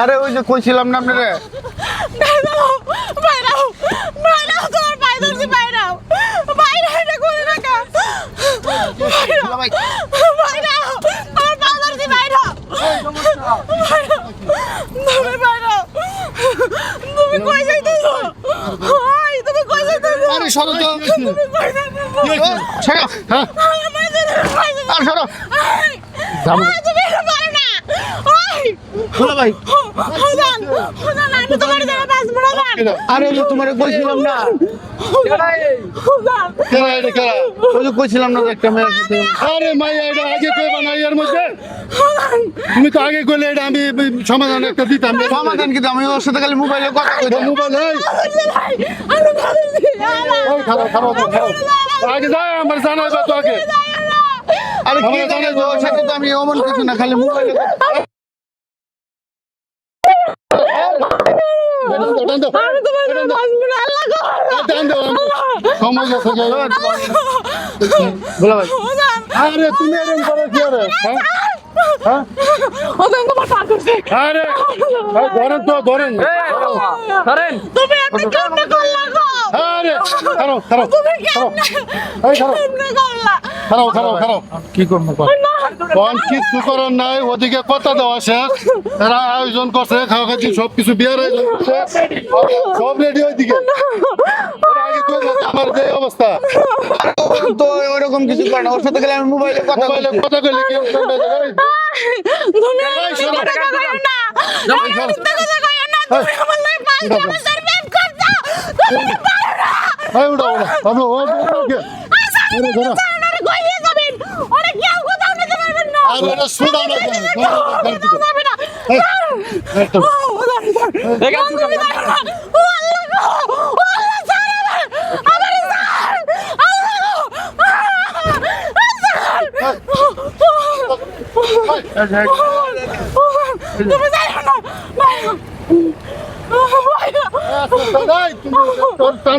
আরে ওই যে কইছিলাম না আপনারে বাইরাও, বাইরাও, তোমার পায়ে ধরছি, বাইরাও। এটা করে রাখা। বাইরাও, বাইরাও, তোমার পা ধরছি, বাইরাও। তুমি বাইরাও। তুমি কই যাইতেছো? ওই, তুমি কই যাইতেছো? আরে সরো তো তুমি কই যাইতেছো? হ্যাঁ? আর সরো আরে তোমারে কইছিলাম না। কইছিলাম না একটা মেয়ের সাথে। আরে মাইয়া এটা আগে কইবা না এর মধ্যে। তুমি তো আগে কইলে এটা আমি সমাধান একটা দিতাম। সমাধান কিন্তু আমি ওর সাথে খালি মোবাইলে কথা কইতাম। মোবাইল এই। খারাপ খারাপ আগে যাও আমার জানাইবা তো আগে। আরে কি জানে ওর সাথে তো আমি অমন কিছু না খালি মোবাইলে আরে তুমি এরকম করো কি আরে? হ্যাঁ? হ্যাঁ? তোমার পা ধরছি। আরে ধরেন তো ধরেন। তুমি এমনি কেমনে করলা কি করব কিছু করার নাই ওদিকে কথা দেওয়া শেষ। এরা আয়োজন করছে খাওয়া খাচ্ছি সব কিছু বিয়ার আয়োজন করছে। সব রেডি ওইদিকে। আমার যে অবস্থা। তো ওইরকম কিছু করে না ওর সাথে খালি আমি মোবাইলে কথা বলছি। কথা কইলে কেউ শুনবে না, তুমি আমার শোনো। মিথ্যা কথা কইও না। তুমি শোনো। মিথ্যা কথা কইও না। তুমি আমার লাগে পাঁচ উঠো, আমার সাথে প্রেম করছ। তুমি পারো না। এই উড়া উড়া বাবু ও ওকে আচ্ছা, ধরো, তুমি দাঁড়ান না। এই, তুমি তোর টান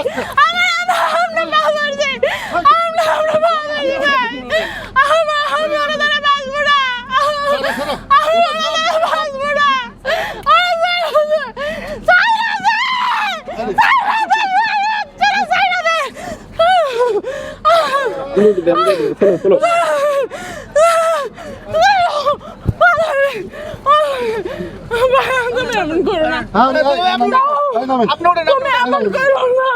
আমরা। আমরা পাগল যে। আমরা আমরা পাগল যে। আমরা আমি ওরা ধরে বাঁচবো না। আমি ওরা ধরে বাঁচবো না। ওরা ছাইড়া দে। এমন করো না তুমি এমন করো না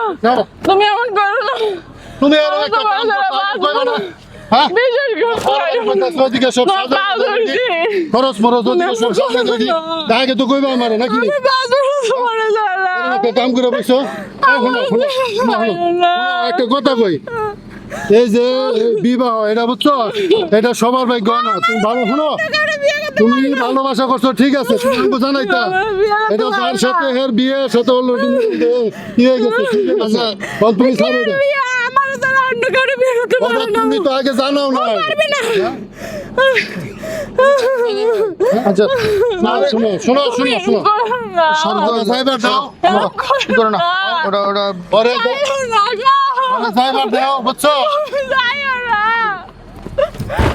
তুমি এমন করো না তুমি আর একটা। হ্যাঁ? খরচ মরচ সব সামনে তো কইবা আমারে নাকি কাম করে। একটা কথা কই এই যে বিবাহ এটা বুঝছ এটা সবার ভাগ্য না তুমি ভালো শোনো তুমি ভালোবাসা করছ ঠিক আছে তুমি আমাকে জানাইতা এটা তার সাথে হের বিয়ে সাথে অলরেডি কি হয়ে গেছে ঠিক আছে। তুমি ছাড়ো আমার দ্বারা অন্য কারও বিয়ে করতে বাবা, না। তুমি তো আগে জানাও না পারবে না। আচ্ছা শোনো শোনো শোনো শোনো। ওরা সাইবার দাও। করো না? ওটা ওটা সাইবার দাও। বুঝছ লাগা দুলা ভাই, উঠেন যার কপাল শুনো যার কপালের বিয়ে ওর কপালে হয়ে গেছে